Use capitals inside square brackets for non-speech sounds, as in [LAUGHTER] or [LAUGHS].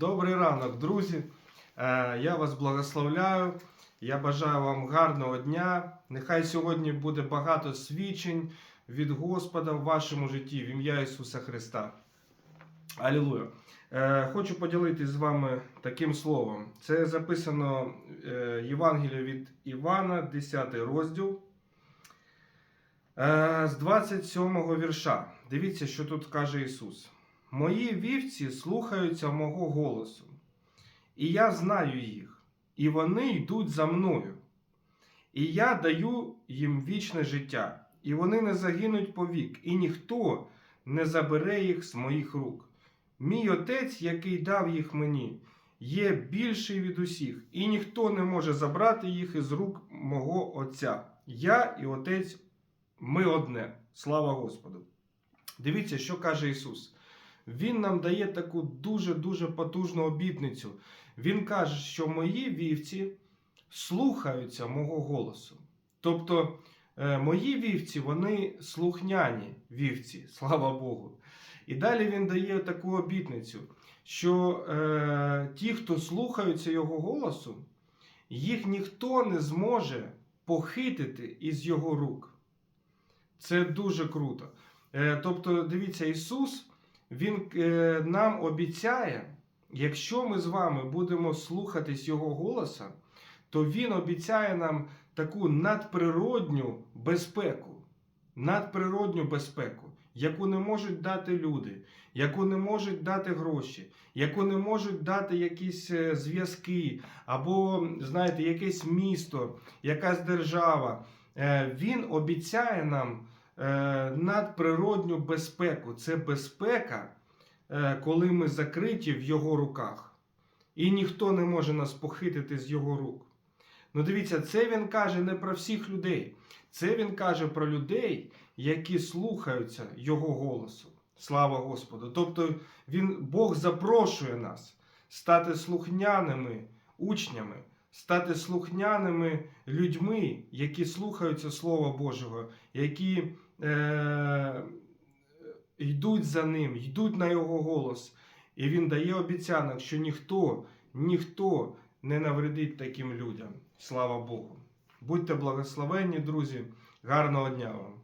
Добрий ранок, друзі. Е, Я вас благословляю. Я бажаю вам гарного дня. Нехай сьогодні буде багато свідчень від Господа в вашому житті в ім'я Ісуса Христа. Алілуя. Е, Хочу поділитись з вами таким словом. Це записано е, Євангеліє від Івана, 10 розділ. З 27 вірша. Дивіться, що тут каже Ісус. Мої вівці слухаються мого голосу, і я знаю їх, і вони йдуть за мною. І я даю їм вічне життя, і вони не загинуть повік, і ніхто не забере їх з моїх рук. Мій отець, який дав їх мені, є більший від усіх, і ніхто не може забрати їх із рук мого Отця. Я і Отець, ми одне. Слава Господу. Дивіться, що каже Ісус. Він нам дає таку дуже-дуже потужну обітницю. Він каже, що мої вівці слухаються мого голосу. Тобто, е, мої вівці, вони слухняні вівці, [LAUGHS] слава Богу. І далі він дає таку обітницю, що е, ті, хто слухаються його голосу, їх ніхто не зможе похитити із його рук. Це дуже круто. Е, тобто, дивіться, Ісус. Він е, нам обіцяє, якщо ми з вами будемо слухатись Його голоса, то Він обіцяє нам таку надприродню безпеку, надприродню безпеку, яку не можуть дати люди, яку не можуть дати гроші, яку не можуть дати якісь е, зв'язки, або, знаєте, якесь місто, якась держава. Е, Він обіцяє нам надприродню безпеку. Це безпека, е, коли ми закриті в його руках. І ніхто не може нас похитити з його рук. Ну дивіться, це він каже не про всіх людей. Це він каже про людей, які слухаються його голосу. Слава Господу! Тобто він, Бог запрошує нас стати слухняними учнями, стати слухняними людьми, які слухаються Слова Божого, які е, йдуть за ним, йдуть на його голос. І він дає обіцянок, що ніхто, ніхто не навредить таким людям. Слава Богу. Будьте благословенні, друзі. Гарного дня вам!